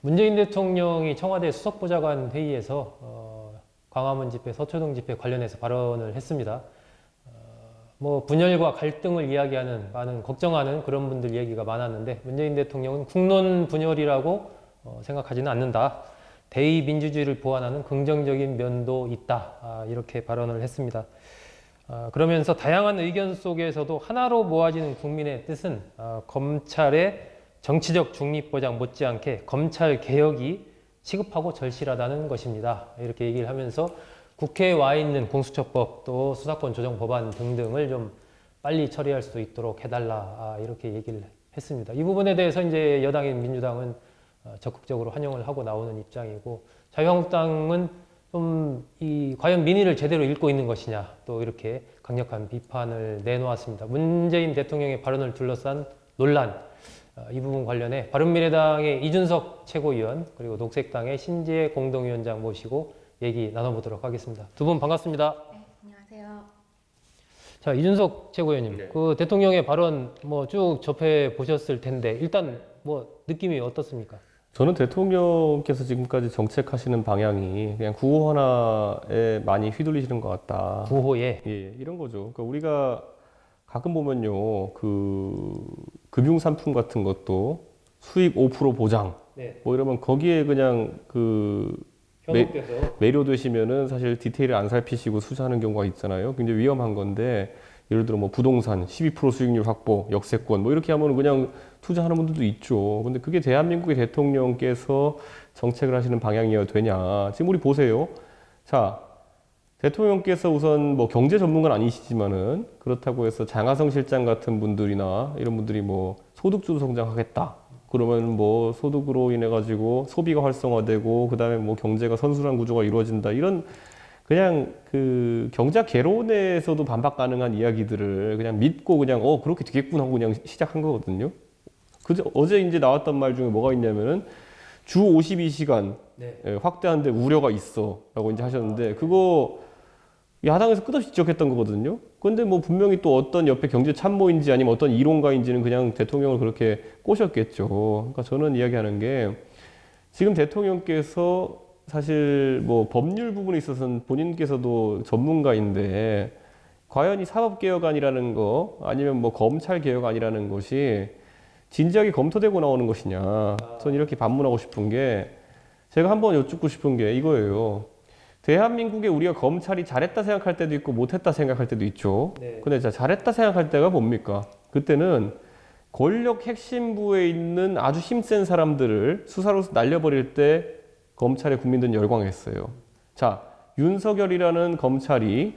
문재인 대통령이 청와대 수석보좌관 회의에서 어, 광화문 집회, 서초동 집회 관련해서 발언을 했습니다. 어, 뭐 분열과 갈등을 이야기하는 많은 걱정하는 그런 분들 얘기가 많았는데 문재인 대통령은 국론 분열이라고 어, 생각하지는 않는다. 대의 민주주의를 보완하는 긍정적인 면도 있다. 아, 이렇게 발언을 했습니다. 아, 그러면서 다양한 의견 속에서도 하나로 모아지는 국민의 뜻은 아, 검찰의 정치적 중립 보장 못지않게 검찰 개혁이 시급하고 절실하다는 것입니다. 이렇게 얘기를 하면서 국회에 와 있는 공수처법 또 수사권 조정 법안 등등을 좀 빨리 처리할 수 있도록 해달라 아, 이렇게 얘기를 했습니다. 이 부분에 대해서 이제 여당인 민주당은 어, 적극적으로 환영을 하고 나오는 입장이고 자유한국당은 좀 이 과연 민의를 제대로 읽고 있는 것이냐 또 이렇게 강력한 비판을 내놓았습니다. 문재인 대통령의 발언을 둘러싼 논란 어, 이 부분 관련해 바른미래당의 이준석 최고위원 그리고 녹색당의 신지혜 공동위원장 모시고 얘기 나눠보도록 하겠습니다. 두 분 반갑습니다. 네, 안녕하세요. 자 이준석 최고위원님, 네. 그 대통령의 발언 뭐 쭉 접해 보셨을 텐데 일단 뭐 느낌이 어떻습니까? 저는 대통령께서 지금까지 정책하시는 방향이 그냥 구호 하나에 많이 휘둘리시는 것 같다. 구호에 예, 이런 거죠. 그러니까 우리가 가끔 보면요, 그 금융 상품 같은 것도 수익 5% 보장 네, 뭐 이러면 거기에 그냥 그 현혹돼서 매료되시면은 사실 디테일을 안 살피시고 투자하는 경우가 있잖아요. 굉장히 위험한 건데 예를 들어 뭐 부동산 12% 수익률 확보, 역세권 뭐 이렇게 하면 그냥 투자하는 분들도 있죠. 근데 그게 대한민국의 대통령께서 정책을 하시는 방향이어야 되냐. 지금 우리 보세요. 자, 대통령께서 우선 뭐 경제 전문가는 아니시지만은 그렇다고 해서 장하성 실장 같은 분들이나 이런 분들이 뭐 소득주도 성장하겠다. 그러면 뭐 소득으로 인해 가지고 소비가 활성화되고 그다음에 뭐 경제가 선순환 구조가 이루어진다. 이런 그냥 그 경제 개론에서도 반박 가능한 이야기들을 그냥 믿고 그냥 어 그렇게 되겠구나 하고 그냥 시작한 거거든요. 그제 어제 이제 나왔던 말 중에 뭐가 있냐면은 주 52시간 네. 예, 확대하는데 우려가 있어라고 이제 하셨는데 그거 야당에서 끝없이 지적했던 거거든요. 근데 뭐 분명히 또 어떤 옆에 경제 참모인지 아니면 어떤 이론가인지는 그냥 대통령을 그렇게 꼬셨겠죠. 그러니까 저는 이야기하는 게 지금 대통령께서 사실 뭐 법률 부분에 있어서는 본인께서도 전문가인데 과연 이 사법개혁안이라는 거 아니면 뭐 검찰개혁안이라는 것이 진지하게 검토되고 나오는 것이냐. 저는 이렇게 반문하고 싶은 게 제가 한번 여쭙고 싶은 게 이거예요. 대한민국에 우리가 검찰이 잘했다 생각할 때도 있고 못했다 생각할 때도 있죠. 네. 근데 자, 잘했다 생각할 때가 뭡니까? 그때는 권력 핵심부에 있는 아주 힘센 사람들을 수사로서 날려버릴 때 검찰의 국민들은 열광했어요. 자, 윤석열이라는 검찰이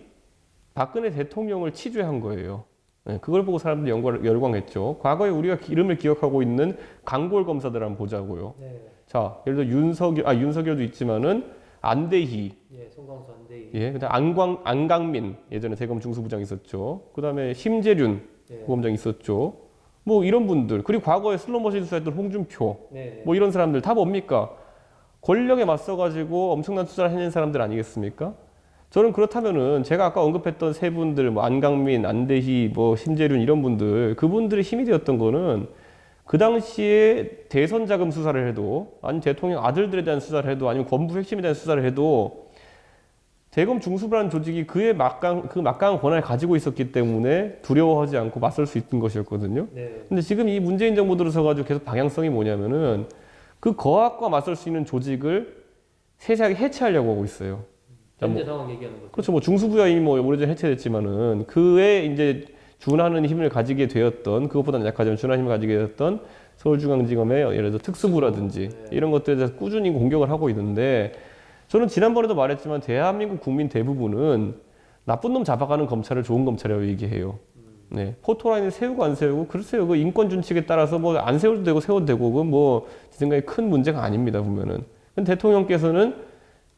박근혜 대통령을 치주한 거예요. 네, 그걸 보고 사람들이 연관- 열광했죠. 과거에 우리가 이름을 기억하고 있는 강골 검사들 한번 보자고요. 네. 자, 예를 들어 윤석열, 아, 윤석열도 있지만은 안대희, 예, 송광수 안대. 예, 그다음 안광, 안강민 예전에 대검 중수부장 있었죠. 그다음에 심재륜 네. 부검장 있었죠. 뭐 이런 분들 그리고 과거에 슬로모션 수사했던 홍준표 네. 뭐 이런 사람들 다 뭡니까? 권력에 맞서가지고 엄청난 투자를 해낸 사람들 아니겠습니까? 저는 그렇다면은 제가 아까 언급했던 세 분들 뭐 안강민, 안대희, 뭐 심재륜 이런 분들 그분들의 힘이 되었던 거는 그 당시에 대선 자금 수사를 해도 아니면 대통령 아들들에 대한 수사를 해도 아니면 권부 핵심에 대한 수사를 해도 대검 중수부라는 조직이 그의 막강 그 막강한 권한을 가지고 있었기 때문에 두려워하지 않고 맞설 수 있는 것이었거든요. 네. 근데 지금 이 문재인 정부 들어서 가지고 계속 방향성이 뭐냐면은 그 거학과 맞설 수 있는 조직을 세세하게 해체하려고 하고 있어요. 자, 뭐, 현재 상황 얘기하는 거죠. 그렇죠. 뭐 중수부야 이미 뭐 오래전에 해체됐지만은 그에 이제 준하는 힘을 가지게 되었던 그것보다는 약하지만 준하는 힘을 가지게 되었던 서울중앙지검의 예를 들어 특수부라든지 네. 이런 것들에 대해서 꾸준히 공격을 하고 있는데 저는 지난번에도 말했지만 대한민국 국민 대부분은 나쁜 놈 잡아가는 검찰을 좋은 검찰이라고 얘기해요. 네. 포토라인을 세우고 안 세우고 글쎄요. 그 인권 준칙에 따라서 뭐 안 세워도 되고 세워도 되고 그건 뭐제 생각에 큰 문제가 아닙니다 보면은. 근데 대통령께서는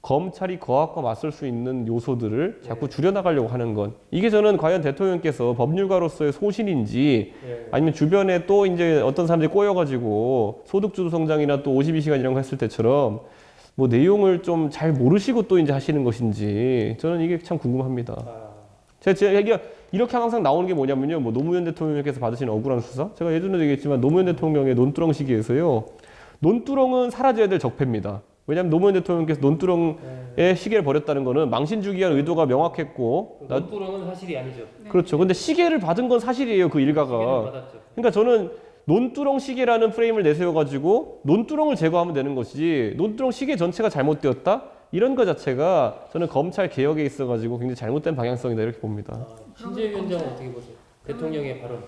검찰이 거학과 맞설 수 있는 요소들을 자꾸 줄여나가려고 하는 건 이게 저는 과연 대통령께서 법률가로서의 소신인지 네. 아니면 주변에 또 이제 어떤 사람들이 꼬여가지고 소득주도 성장이나 또 52시간 이런 거 했을 때처럼 뭐 내용을 좀 잘 모르시고 또 이제 하시는 것인지 저는 이게 참 궁금합니다. 아, 제가 제 얘기가 이렇게 항상 나오는 게 뭐냐면요. 뭐 노무현 대통령께서 받으신 억울한 수사. 제가 예전에도 얘기했지만 노무현 대통령의 논두렁 시기에서요. 논두렁은 사라져야 될 적폐입니다. 왜냐하면 노무현 대통령께서 논두렁에 시계를 버렸다는 거는 망신 주기 위한 의도가 명확했고 나- 논두렁은 사실이 아니죠. 그렇죠. 근데 시계를 받은 건 사실이에요. 그 일가가. 받았죠. 그러니까 저는 논두렁 시계라는 프레임을 내세워 가지고 논두렁을 제거하면 되는 것이지 논두렁 시계 전체가 잘못되었다 이런 것 자체가 저는 검찰 개혁에 있어 가지고 굉장히 잘못된 방향성이다 이렇게 봅니다. 신재 위원장은 어떻게 보세요? 대통령의 발언.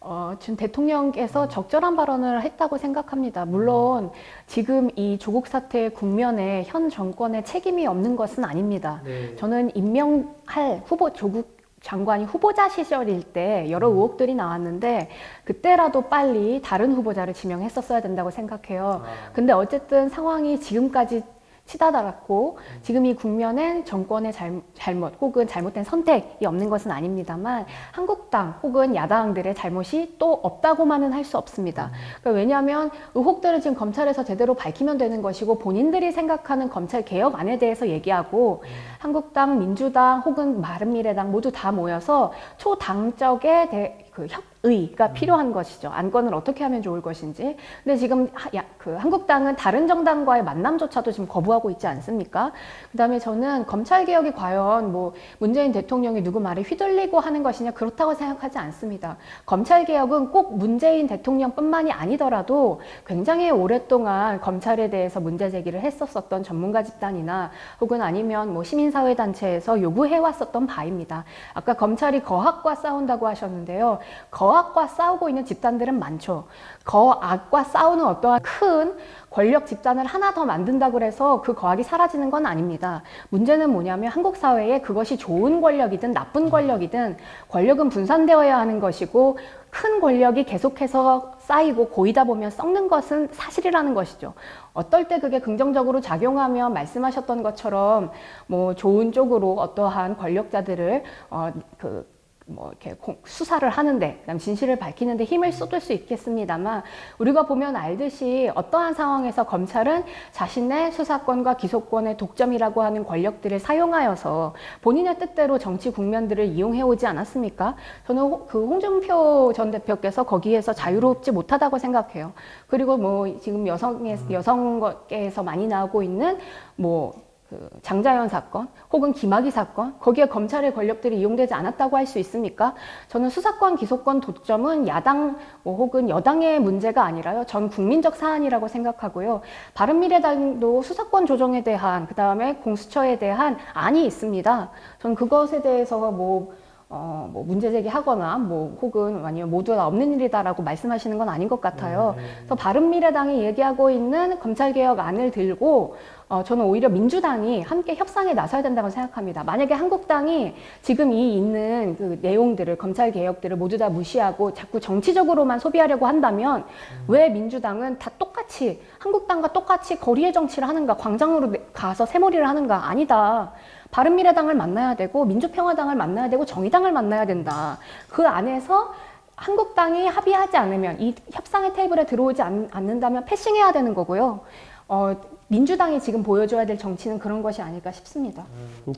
어, 지금 대통령께서 적절한 발언을 했다고 생각합니다. 물론 지금 이 조국 사태 국면에 현 정권의 책임이 없는 것은 아닙니다. 네. 저는 임명할 후보 조국 장관이 후보자 시절일 때 여러 의혹들이 나왔는데 그때라도 빨리 다른 후보자를 지명했었어야 된다고 생각해요. 아, 근데 어쨌든 상황이 지금까지 치닫아갔고 지금 이 국면엔 정권의 잘, 잘못 혹은 잘못된 선택이 없는 것은 아닙니다만 한국당 혹은 야당들의 잘못이 또 없다고만은 할 수 없습니다. 그러니까 왜냐하면 의혹들을 지금 검찰에서 제대로 밝히면 되는 것이고 본인들이 생각하는 검찰 개혁안에 대해서 얘기하고 한국당, 민주당 혹은 바른미래당 모두 다 모여서 초당적의 대, 그 협의가 필요한 것이죠. 안건을 어떻게 하면 좋을 것인지. 근데 지금 하, 야, 그 한국당은 다른 정당과의 만남조차도 지금 거부하고 있지 않습니까? 그다음에 저는 검찰 개혁이 과연 뭐 문재인 대통령이 누구 말에 휘둘리고 하는 것이냐 그렇다고 생각하지 않습니다. 검찰 개혁은 꼭 문재인 대통령뿐만이 아니더라도 굉장히 오랫동안 검찰에 대해서 문제 제기를 했었었던 전문가 집단이나 혹은 아니면 뭐 시민 사회 단체에서 요구해 왔었던 바입니다. 아까 검찰이 거학과 싸운다고 하셨는데요. 거학과 싸우고 있는 집단들은 많죠. 거악과 싸우는 어떠한 큰 권력 집단을 하나 더 만든다고 해서 그 거학이 사라지는 건 아닙니다. 문제는 뭐냐면 한국 사회에 그것이 좋은 권력이든 나쁜 권력이든 권력은 분산되어야 하는 것이고 큰 권력이 계속해서 쌓이고 고이다 보면 썩는 것은 사실이라는 것이죠. 어떨 때 그게 긍정적으로 작용하면 말씀하셨던 것처럼 뭐 좋은 쪽으로 어떠한 권력자들을 어 그 뭐 이렇게 공- 수사를 하는데 그다음 진실을 밝히는데 힘을 쏟을 수 있겠습니다만 우리가 보면 알듯이 어떠한 상황에서 검찰은 자신의 수사권과 기소권의 독점이라고 하는 권력들을 사용하여서 본인의 뜻대로 정치 국면들을 이용해 오지 않았습니까? 저는 호- 그 홍준표 전 대표께서 거기에서 자유롭지 못하다고 생각해요. 그리고 뭐 지금 여성의 여성계에서 많이 나오고 있는 뭐 그 장자연 사건 혹은 김학의 사건 거기에 검찰의 권력들이 이용되지 않았다고 할 수 있습니까? 저는 수사권 기소권 도점은 야당 뭐 혹은 여당의 문제가 아니라요 전 국민적 사안이라고 생각하고요 바른미래당도 수사권 조정에 대한 그 다음에 공수처에 대한 안이 있습니다. 전 그것에 대해서 뭐 어, 뭐 문제 제기하거나 뭐 혹은 아니면 모두 다 없는 일이다라고 말씀하시는 건 아닌 것 같아요. 그래서 바른미래당이 얘기하고 있는 검찰개혁 안을 들고 어, 저는 오히려 민주당이 함께 협상에 나서야 된다고 생각합니다. 만약에 한국당이 지금 이 있는 그 내용들을 검찰 개혁들을 모두 다 무시하고 자꾸 정치적으로만 소비하려고 한다면 왜 민주당은 다 똑같이 한국당과 똑같이 거리의 정치를 하는가 광장으로 내- 가서 새머리를 하는가 아니다. 바른미래당을 만나야 되고 민주평화당을 만나야 되고 정의당을 만나야 된다. 그 안에서 한국당이 합의하지 않으면 이 협상의 테이블에 들어오지 않, 않는다면 패싱해야 되는 거고요. 어, 민주당이 지금 보여줘야 될 정치는 그런 것이 아닐까 싶습니다.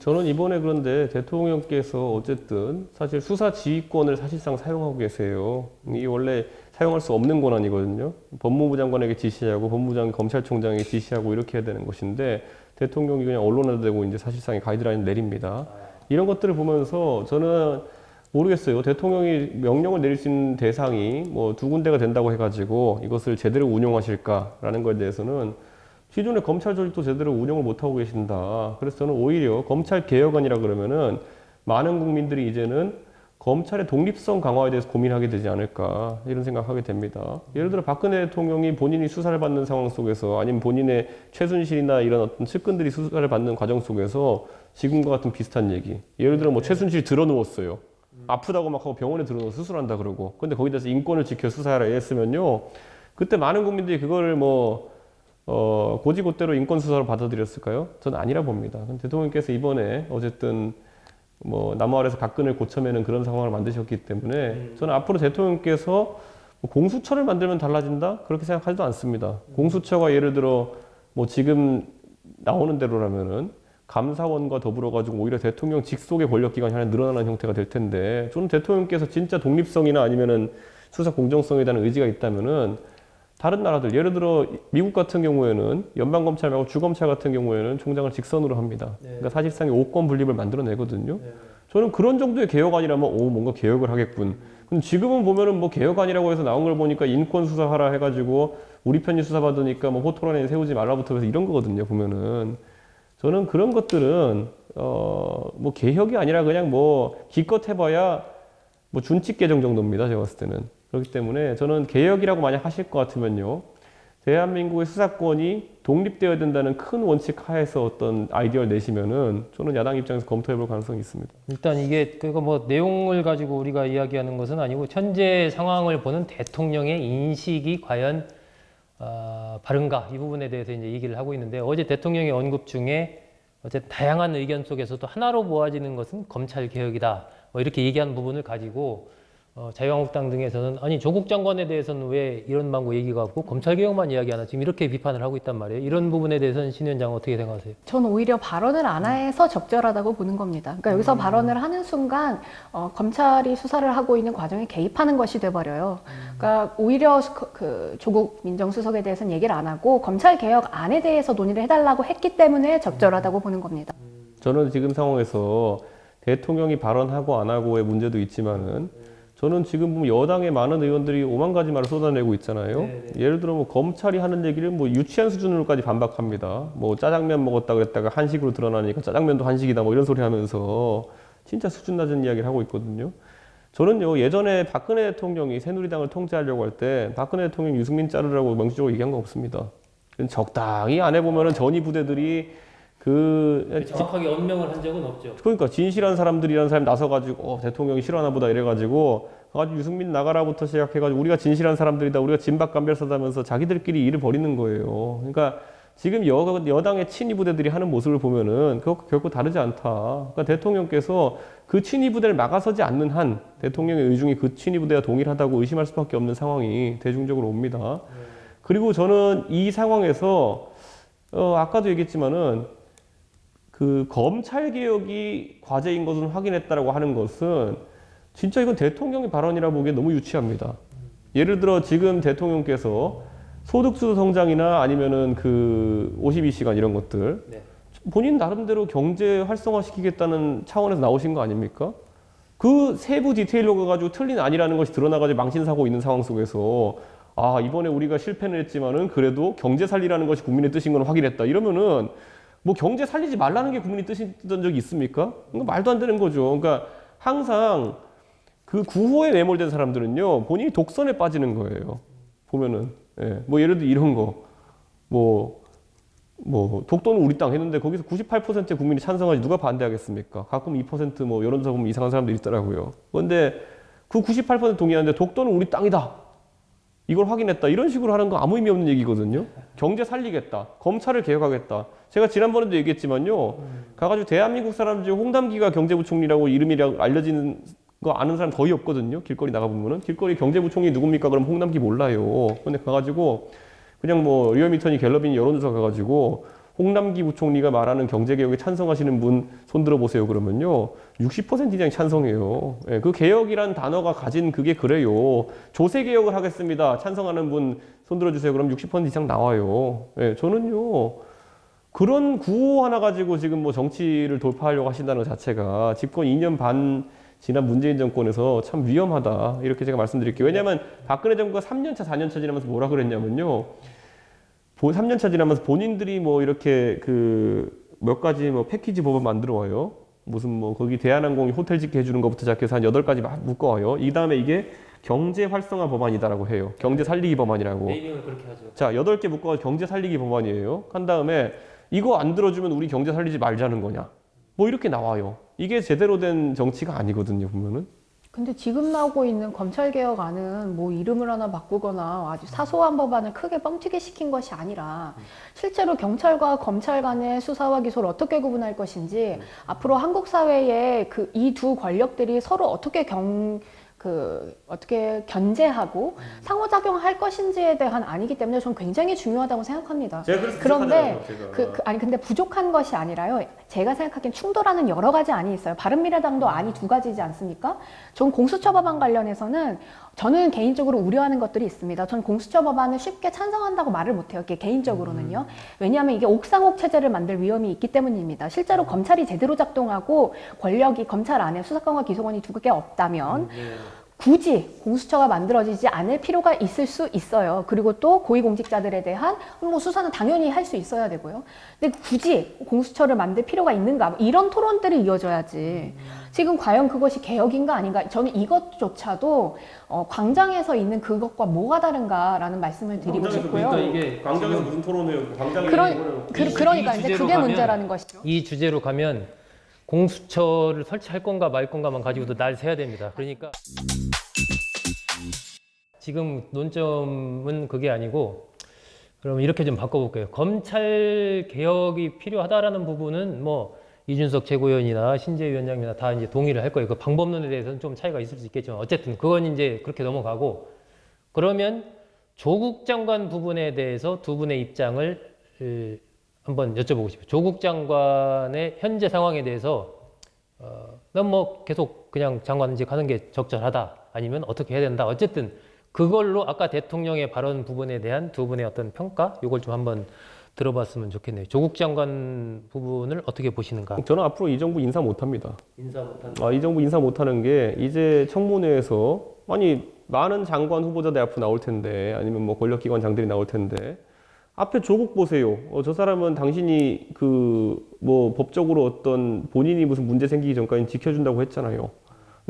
저는 이번에 그런데 대통령께서 어쨌든 사실 수사 지휘권을 사실상 사용하고 계세요. 이 원래 사용할 수 없는 권한이거든요. 법무부 장관에게 지시하고 법무부 검찰총장에게 지시하고 이렇게 해야 되는 것인데 대통령이 그냥 언론에 대고 이제 사실상의 가이드라인을 내립니다. 이런 것들을 보면서 저는 모르겠어요. 대통령이 명령을 내릴 수 있는 대상이 뭐 두 군데가 된다고 해가지고 이것을 제대로 운용하실까라는 것에 대해서는 기존의 검찰 조직도 제대로 운영을 못하고 계신다. 그래서 저는 오히려 검찰 개혁안이라 그러면은 많은 국민들이 이제는 검찰의 독립성 강화에 대해서 고민하게 되지 않을까 이런 생각하게 됩니다. 예를 들어 박근혜 대통령이 본인이 수사를 받는 상황 속에서 아니면 본인의 최순실이나 이런 어떤 측근들이 수사를 받는 과정 속에서 지금과 같은 비슷한 얘기. 예를 들어 뭐 최순실이 들어 누웠어요. 아프다고 막 하고 병원에 들어 누워 수술한다 그러고. 근데 거기에 대해서 인권을 지켜 수사하라 이랬으면요. 그때 많은 국민들이 그거를 뭐 어, 고지고대로 인권 수사로 받아들였을까요? 저는 아니라 봅니다. 대통령께서 이번에 어쨌든 뭐 남아을에서 각근을 고쳐매는 그런 상황을 만드셨기 때문에 저는 앞으로 대통령께서 뭐 공수처를 만들면 달라진다? 그렇게 생각하지도 않습니다. 공수처가 예를 들어 뭐 지금 나오는 대로라면은 감사원과 더불어 가지고 오히려 대통령 직속의 권력 기관이 하나 늘어나는 형태가 될 텐데 저는 대통령께서 진짜 독립성이나 아니면은 수사 공정성에 대한 의지가 있다면은 다른 나라들 예를 들어 미국 같은 경우에는 연방 검찰 말고 주검찰 같은 경우에는 총장을 직선으로 합니다. 네. 그러니까 사실상의 오권 분립을 만들어내거든요. 네. 저는 그런 정도의 개혁안이라면 오 뭔가 개혁을 하겠군. 근데 지금은 보면은 뭐 개혁안이라고 해서 나온 걸 보니까 인권 수사하라 해가지고 우리 편이 수사 받으니까 뭐 호토론에 세우지 말라부터 해서 이런 거거든요. 보면은 저는 그런 것들은 어 뭐 개혁이 아니라 그냥 뭐 기껏 해봐야 뭐 준칙 개정 정도입니다. 제가 봤을 때는 그렇기 때문에 저는 개혁이라고 만약 하실 것 같으면요. 대한민국의 수사권이 독립되어야 된다는 큰 원칙 하에서 어떤 아이디어를 내시면은 저는 야당 입장에서 검토해 볼 가능성이 있습니다. 일단 이게 그거 뭐 내용을 가지고 우리가 이야기하는 것은 아니고 현재 상황을 보는 대통령의 인식이 과연 어, 바른가 이 부분에 대해서 이제 얘기를 하고 있는데 어제 대통령의 언급 중에 어쨌든 다양한 의견 속에서도 하나로 모아지는 것은 검찰 개혁이다 뭐 이렇게 얘기한 부분을 가지고 어, 자유한국당 등에서는 아니 조국 장관에 대해서는 왜 이런 방구 얘기가 없고 검찰 개혁만 이야기하나 지금 이렇게 비판을 하고 있단 말이에요. 이런 부분에 대해서는 신 위원장 어떻게 생각하세요? 저는 오히려 발언을 안 해서 적절하다고 보는 겁니다. 그러니까 여기서 발언을 하는 순간 어, 검찰이 수사를 하고 있는 과정에 개입하는 것이 돼버려요. 그러니까 오히려 수- 그 조국 민정수석에 대해서는 얘기를 안 하고 검찰 개혁 안에 대해서 논의를 해달라고 했기 때문에 적절하다고 보는 겁니다. 저는 지금 상황에서 대통령이 발언하고 안 하고의 문제도 있지만은 저는 지금 보면 여당의 많은 의원들이 오만 가지 말을 쏟아내고 있잖아요. 네, 예를 들어 뭐 검찰이 하는 얘기를 뭐 유치한 수준으로까지 반박합니다. 뭐 짜장면 먹었다 그랬다가 한식으로 드러나니까 짜장면도 한식이다 뭐 이런 소리 하면서 진짜 수준 낮은 이야기를 하고 있거든요. 저는요 예전에 박근혜 대통령이 새누리당을 통제하려고 할 때 박근혜 대통령 유승민 자르라고 명시적으로 얘기한 거 없습니다. 적당히 안 해보면은 전위 부대들이 그 정확하게 언명을 한 적은 없죠. 그러니까 진실한 사람들이라는 사람이 나서가지고 어, 대통령이 싫어하나 보다 이래가지고 가지고 유승민 나가라부터 시작해가지고 우리가 진실한 사람들이다 우리가 진박감별사다면서 자기들끼리 일을 벌이는 거예요. 그러니까 지금 여, 여당의 친위 부대들이 하는 모습을 보면은 그거 결코 다르지 않다. 그러니까 대통령께서 그 친위 부대를 막아서지 않는 한 대통령의 의중이 그 친위 부대와 동일하다고 의심할 수밖에 없는 상황이 대중적으로 옵니다. 그리고 저는 이 상황에서 어, 아까도 얘기했지만은 그 검찰 개혁이 과제인 것은 확인했다라고 하는 것은 진짜 이건 대통령의 발언이라 보기에 너무 유치합니다. 예를 들어 지금 대통령께서 소득주 성장이나 아니면은 그 52시간 이런 것들 네. 본인 나름대로 경제 활성화시키겠다는 차원에서 나오신 거 아닙니까? 그 세부 디테일로 가가지고 틀린 아니라는 것이 드러나가지고 망신사고 있는 상황 속에서 아 이번에 우리가 실패는 했지만은 그래도 경제 살리라는 것이 국민의 뜻인 걸 확인했다 이러면은 뭐 경제 살리지 말라는 게 국민의 뜻이던 적이 있습니까? 그거 말도 안 되는 거죠. 그러니까 항상 그 구호에 매몰된 사람들은요 본인이 독선에 빠지는 거예요. 보면은 예, 뭐 예를 들어 이런 거 뭐. 뭐 독도는 우리 땅 했는데 거기서 98%의 국민이 찬성하지 누가 반대하겠습니까? 가끔 2%뭐 여론조사 보면 이상한 사람들 있더라고요. 그런데 그 98% 동의하는데 독도는 우리 땅이다. 이걸 확인했다. 이런 식으로 하는 거 아무 의미 없는 얘기거든요. 경제 살리겠다. 검찰을 개혁하겠다. 제가 지난번에도 얘기했지만요. 가가지고 대한민국 사람 중에 홍담기가 경제부총리라고 이름이 알려지는 거 아는 사람 거의 없거든요. 길거리 나가보면은. 길거리 경제부총리 누굽니까? 그럼 홍담기 몰라요. 근데 가가지고 그냥 뭐 리얼미터니 갤럽이니 여론조사 가가지고 홍남기 부총리가 말하는 경제개혁에 찬성하시는 분 손들어 보세요 그러면요. 60% 이상이 찬성해요. 예, 그 개혁이란 단어가 가진 그게 그래요. 조세 개혁을 하겠습니다. 찬성하는 분 손들어 주세요. 그럼 60% 이상 나와요. 예, 저는요 그런 구호 하나 가지고 지금 뭐 정치를 돌파하려고 하신다는 것 자체가 집권 2년 반 지난 문재인 정권에서 참 위험하다. 이렇게 제가 말씀드릴게요. 왜냐하면 박근혜 정부가 3년차, 4년차 지나면서 뭐라 그랬냐면요. 3년차 지나면서 본인들이 뭐 이렇게 그 몇 가지 뭐 패키지 법을 만들어 와요. 무슨 뭐 거기 대한항공이 호텔 짓게 해주는 것부터 시작해서 한 8가지 막 묶어 와요. 이 다음에 이게 경제 활성화 법안이다라고 해요. 경제 살리기 법안이라고. 네이밍을 그렇게 하죠. 자, 여덟 개 묶어 경제 살리기 법안이에요. 한 다음에 이거 안 들어주면 우리 경제 살리지 말자는 거냐. 뭐 이렇게 나와요. 이게 제대로 된 정치가 아니거든요, 보면은. 근데 지금 나오고 있는 검찰개혁안은 뭐 이름을 하나 바꾸거나 아주 사소한 법안을 크게 뻥튀기 시킨 것이 아니라 실제로 경찰과 검찰 간의 수사와 기소를 어떻게 구분할 것인지 앞으로 한국 사회에 그이 두 권력들이 서로 어떻게 경, 그, 어떻게 견제하고 상호작용할 것인지에 대한 아니기 때문에 저는 굉장히 중요하다고 생각합니다. 그런데. 그, 그- 아니 근데 부족한 것이 아니라요. 제가 생각하기엔 충돌하는 여러 가지 안이 있어요. 바른미래당도 안이 두 가지지 않습니까? 전 공수처 법안 관련해서는 저는 개인적으로 우려하는 것들이 있습니다. 전 공수처 법안을 쉽게 찬성한다고 말을 못해요. 이게 개인적으로는요. 왜냐하면 이게 옥상옥 체제를 만들 위험이 있기 때문입니다. 실제로 검찰이 제대로 작동하고 권력이 검찰 안에 수사권과 기소권이 두 개 없다면 굳이 공수처가 만들어지지 않을 필요가 있을 수 있어요. 그리고 또 고위공직자들에 대한 뭐 수사는 당연히 할 수 있어야 되고요. 근데 굳이 공수처를 만들 필요가 있는가? 뭐 이런 토론들이 이어져야지. 지금 과연 그것이 개혁인가 아닌가? 저는 이것조차도 어, 광장에서 있는 그것과 뭐가 다른가라는 말씀을 드리고 싶고요. 이게 광장에서 무슨 토론회요? 광장에 그런, 그, 이- 그러니까 이 이제 그게 가면 문제라는 것이죠. 이 주제로 가면 공수처를 설치할 건가 말 건가만 가지고도 날 새야 됩니다. 그러니까 지금 논점은 그게 아니고 그럼 이렇게 좀 바꿔볼게요. 검찰 개혁이 필요하다라는 부분은 뭐 이준석 최고위원이나 신재 위원장이나 다 이제 동의를 할 거예요. 그 방법론에 대해서는 좀 차이가 있을 수 있겠지만 어쨌든 그건 이제 그렇게 넘어가고 그러면 조국 장관 부분에 대해서 두 분의 입장을 에, 한번 여쭤보고 싶어요. 조국 장관의 현재 상황에 대해서 어, 난 뭐 계속 그냥 장관직 하는 게 적절하다 아니면 어떻게 해야 된다. 어쨌든 그걸로 아까 대통령의 발언 부분에 대한 두 분의 어떤 평가 이걸 좀 한번 들어봤으면 좋겠네요. 조국 장관 부분을 어떻게 보시는가? 저는 앞으로 이 정부 인사 못합니다. 인사 못한. 아, 이 정부 인사 못하는 게 이제 청문회에서 아니 많은 장관 후보자들 앞으로 나올 텐데 아니면 뭐 권력기관 장들이 나올 텐데 앞에 조국 보세요. 어, 저 사람은 당신이 그 뭐 법적으로 어떤 본인이 무슨 문제 생기기 전까지 지켜준다고 했잖아요.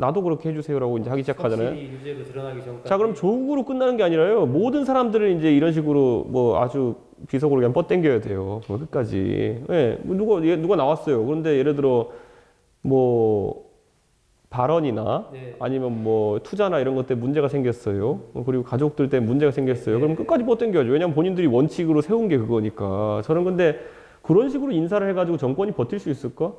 나도 그렇게 해주세요라고 이제 하기 시작하잖아요. 자 그럼 조국으로 끝나는 게 아니라요. 모든 사람들은 이제 이런 식으로 뭐 아주 비속으로 그냥 뻗땡겨야 돼요. 뭐 끝까지. 예, 뭐 누가 얘- 누가 나왔어요. 그런데 예를 들어 뭐 발언이나 네. 아니면 뭐 투자나 이런 것 때문에 문제가 생겼어요. 어, 그리고 가족들 때문에 문제가 생겼어요. 그럼 끝까지 뻗땡겨야죠. 왜냐면 본인들이 원칙으로 세운 게 그거니까. 저는 근데 그런 식으로 인사를 해가지고 정권이 버틸 수 있을까?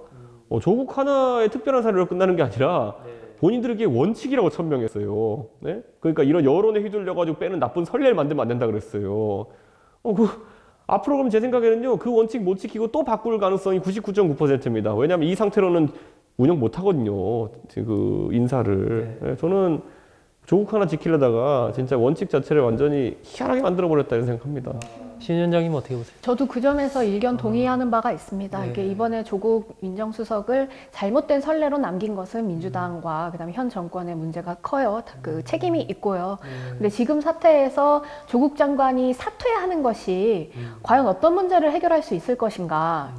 어, 조국 하나의 특별한 사례로 끝나는 게 아니라 본인들에게 원칙이라고 천명했어요. 네? 그러니까 이런 여론에 휘둘려가지고 빼는 나쁜 선례를 만들면 안 된다 그랬어요. 어, 그, 앞으로 그럼 제 생각에는요, 그 원칙 못 지키고 또 바꿀 가능성이 99.9%입니다. 왜냐하면 이 상태로는 운영 못 하거든요. 그 인사를. 네, 저는 조국 하나 지키려다가 진짜 원칙 자체를 완전히 희한하게 만들어 버렸다 이런 생각합니다. 신 위원장님 어떻게 보세요? 저도 그 점에서 일견 동의하는 바가 있습니다. 네. 이게 이번에 조국 민정수석을 잘못된 선례로 남긴 것은 민주당과 그다음에 현 정권의 문제가 커요. 다그 책임이 있고요. 근데 지금 사태에서 조국 장관이 사퇴하는 것이 과연 어떤 문제를 해결할 수 있을 것인가?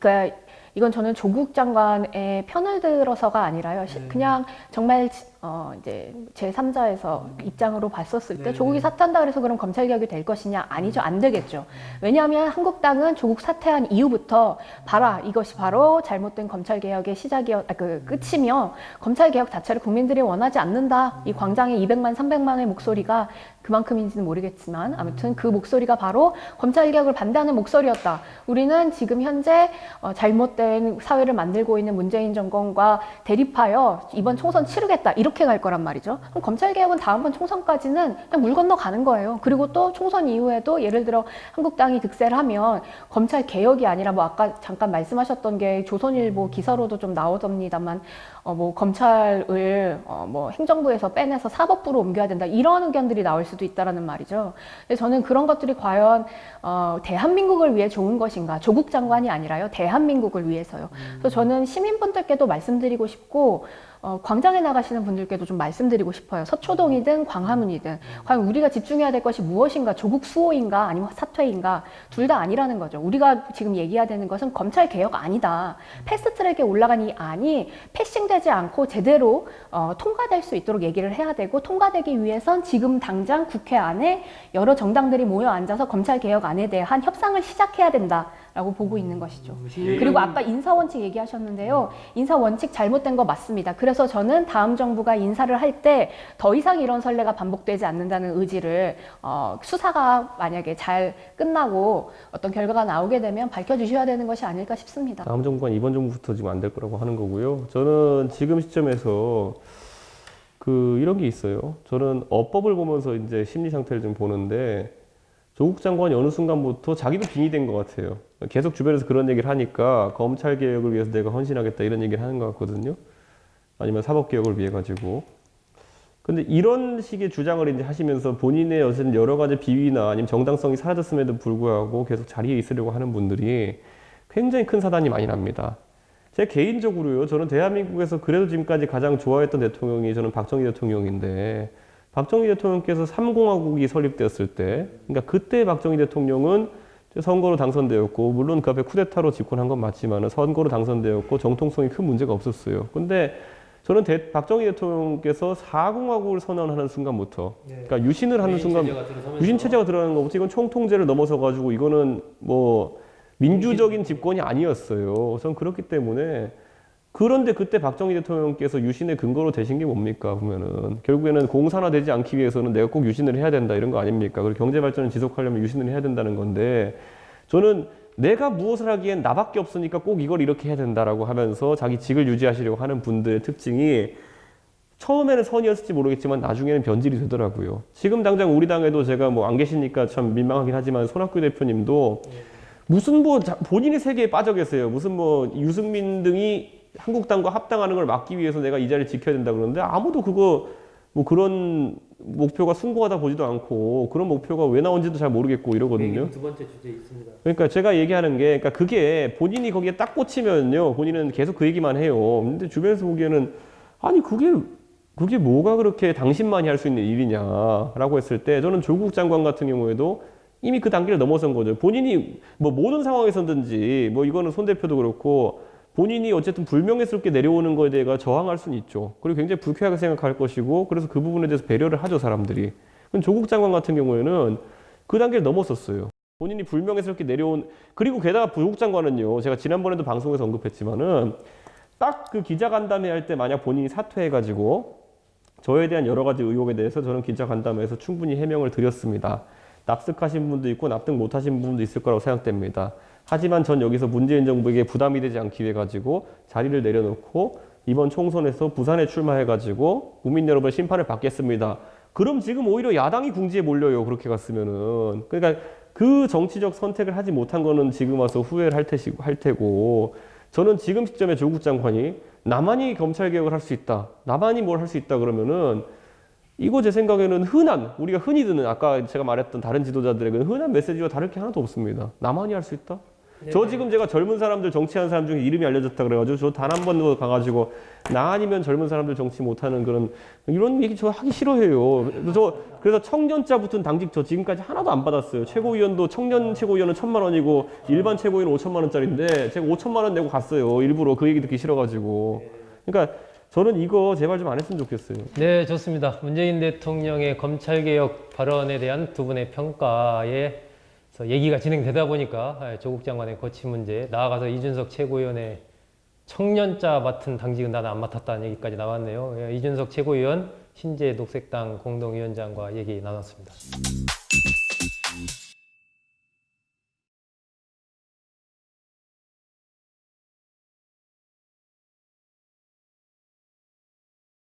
그러니까 이건 저는 조국 장관의 편을 들어서가 아니라요. 시- 그냥 정말 지- 어 이제 제 3자에서 입장으로 봤었을 때 조국이 사퇴한다 그래서 그럼 검찰 개혁이 될 것이냐? 아니죠. 안 되겠죠. 왜냐하면 한국당은 조국 사퇴한 이후부터 봐라 이것이 바로 잘못된 검찰 개혁의 시작이었 아, 그 끝이며 검찰 개혁 자체를 국민들이 원하지 않는다. 이 광장의 200만 300만의 목소리가 그만큼인지는 모르겠지만 아무튼 그 목소리가 바로 검찰 개혁을 반대하는 목소리였다. 우리는 지금 현재 어, 잘못된 사회를 만들고 있는 문재인 정권과 대립하여 이번 총선 치르겠다 이렇게 갈 거란 말이죠. 그럼 검찰 개혁은 다음번 총선까지는 그냥 물 건너 가는 거예요. 그리고 또 총선 이후에도 예를 들어 한국당이 득세를 하면 검찰 개혁이 아니라 뭐 아까 잠깐 말씀하셨던 게 조선일보 기사로도 좀 나오답니다만 어 뭐 검찰을 어 뭐 행정부에서 빼내서 사법부로 옮겨야 된다 이런 의견들이 나올 수도 있다라는 말이죠. 근데 저는 그런 것들이 과연 어 대한민국을 위해 좋은 것인가? 조국 장관이 아니라요 대한민국을 위해서요. 그래서 저는 시민분들께도 말씀드리고 싶고 어, 광장에 나가시는 분들께도 좀 말씀드리고 싶어요. 서초동이든 광화문이든 과연 우리가 집중해야 될 것이 무엇인가? 조국 수호인가? 아니면 사퇴인가? 둘 다 아니라는 거죠. 우리가 지금 얘기해야 되는 것은 검찰 개혁 아니다. 패스트트랙에 올라간 이 안이 패싱되지 않고 제대로 어, 통과될 수 있도록 얘기를 해야 되고 통과되기 위해선 지금 당장 국회 안에 여러 정당들이 모여 앉아서 검찰 개혁 안에 대한 협상을 시작해야 된다 라고 보고 있는 것이죠. 그리고 아까 인사 원칙 얘기하셨는데요. 인사 원칙 잘못된 거 맞습니다. 그래서 저는 다음 정부가 인사를 할 때 더 이상 이런 선례가 반복되지 않는다는 의지를 어, 수사가 만약에 잘 끝나고 어떤 결과가 나오게 되면 밝혀주셔야 되는 것이 아닐까 싶습니다. 다음 정부가 이번 정부부터 지금 안 될 거라고 하는 거고요. 저는 지금 시점에서 그 이런 게 있어요. 저는 어법을 보면서 이제 심리 상태를 좀 보는데 조국 장관이 어느 순간부터 자기도 빙이 된것 같아요. 계속 주변에서 그런 얘기를 하니까 검찰 개혁을 위해서 내가 헌신하겠다 이런 얘기를 하는 것 같거든요. 아니면 사법 개혁을 위해 가지고. 근데 이런 식의 주장을 이제 하시면서 본인의 어쨌든 여러 가지 비위나 아니면 정당성이 사라졌음에도 불구하고 계속 자리에 있으려고 하는 분들이 굉장히 큰 사단이 많이 납니다. 제 개인적으로요, 저는 대한민국에서 그래도 지금까지 가장 좋아했던 대통령이 저는 박정희 대통령인데, 박정희 대통령께서 3공화국이 설립되었을 때, 그러니까 그때 박정희 대통령은 선거로 당선되었고, 물론 그 앞에 쿠데타로 집권한 건 맞지만 선거로 당선되었고, 정통성이 큰 문제가 없었어요. 근데 저는 대- 박정희 대통령께서 4공화국을 선언하는 순간부터, 그러니까 유신을 하는 순간, 유신 체제가 들어가는 것부터 이건 총통제를 넘어서 가지고 이거는 뭐 민주적인 집권이 아니었어요. 전 그렇기 때문에 그런데 그때 박정희 대통령께서 유신의 근거로 되신 게 뭡니까 보면은 결국에는 공산화되지 않기 위해서는 내가 꼭 유신을 해야 된다 이런 거 아닙니까? 그리고 경제 발전을 지속하려면 유신을 해야 된다는 건데 저는 내가 무엇을 하기엔 나밖에 없으니까 꼭 이걸 이렇게 해야 된다라고 하면서 자기 직을 유지하시려고 하는 분들의 특징이 처음에는 선이었을지 모르겠지만 나중에는 변질이 되더라고요. 지금 당장 우리 당에도 제가 뭐 안 계시니까 참 민망하긴 하지만 손학규 대표님도 무슨 뭐 자- 본인의 세계에 빠져 계세요. 무슨 뭐 유승민 등이 한국당과 합당하는 걸 막기 위해서 내가 이 자리를 지켜야 된다 그러는데 아무도 그거 뭐 그런 목표가 숭고하다 보지도 않고 그런 목표가 왜 나온지도 잘 모르겠고 이러거든요. 두 번째 주제 있습니다. 그러니까 제가 얘기하는 게, 그러니까 그게 본인이 거기에 딱 꽂히면요, 본인은 계속 그 얘기만 해요. 근데 주변에서 보기에는 아니 그게 그게 뭐가 그렇게 당신만이 할 수 있는 일이냐라고 했을 때 저는 조국 장관 같은 경우에도 이미 그 단계를 넘어선 거죠. 본인이 뭐 모든 상황에서든지 뭐 이거는 손 대표도 그렇고 본인이 어쨌든 불명예스럽게 내려오는 거에 대해 저항할 수는 있죠. 그리고 굉장히 불쾌하게 생각할 것이고 그래서 그 부분에 대해서 배려를 하죠 사람들이. 조국 장관 같은 경우에는 그 단계를 넘었었어요. 본인이 불명예스럽게 내려온 그리고 게다가 조국 장관은요 제가 지난번에도 방송에서 언급했지만은 딱 그 기자간담회 할 때 만약 본인이 사퇴해가지고 저에 대한 여러 가지 의혹에 대해서 저는 기자간담회에서 충분히 해명을 드렸습니다. 납득하신 분도 있고 납득 못하신 분도 있을 거라고 생각됩니다. 하지만 전 여기서 문재인 정부에게 부담이 되지 않기 위해 가지고 자리를 내려놓고 이번 총선에서 부산에 출마해가지고 국민 여러분의 심판을 받겠습니다. 그럼 지금 오히려 야당이 궁지에 몰려요. 그렇게 갔으면은. 그러니까 그 정치적 선택을 하지 못한 거는 지금 와서 후회를 할, 테시고, 할 테고 저는 지금 시점에 조국 장관이 나만이 검찰 개혁을 할 수 있다. 나만이 뭘 할 수 있다 그러면은 이거 제 생각에는 흔한 우리가 흔히 듣는 아까 제가 말했던 다른 지도자들에게는 흔한 메시지와 다를 게 하나도 없습니다. 나만이 할 수 있다. 저 지금 제가 젊은 사람들 정치하는 사람 중에 이름이 알려졌다 그래가지고 저 단 한 번도 가가지고 나 아니면 젊은 사람들 정치 못하는 그런 이런 얘기 저 하기 싫어해요. 그래서 저 그래서 청년자 붙은 당직 저 지금까지 하나도 안 받았어요. 최고위원도 청년 최고위원은 천만 원이고 일반 최고위원은 오천만 원짜리인데 제가 오천만 원 내고 갔어요. 일부러 그 얘기 듣기 싫어가지고. 그러니까 저는 이거 제발 좀 안 했으면 좋겠어요. 네, 좋습니다. 문재인 대통령의 검찰개혁 발언에 대한 두 분의 평가에 서 얘기가 진행되다 보니까 아, 조국 장관의 거취 문제, 나아가서 이준석 최고위원의 청년자 맡은 당직은 나는 안 맡았다는 얘기까지 나왔네요. 예, 이준석 최고위원, 신재 녹색당 공동위원장과 얘기 나눴습니다.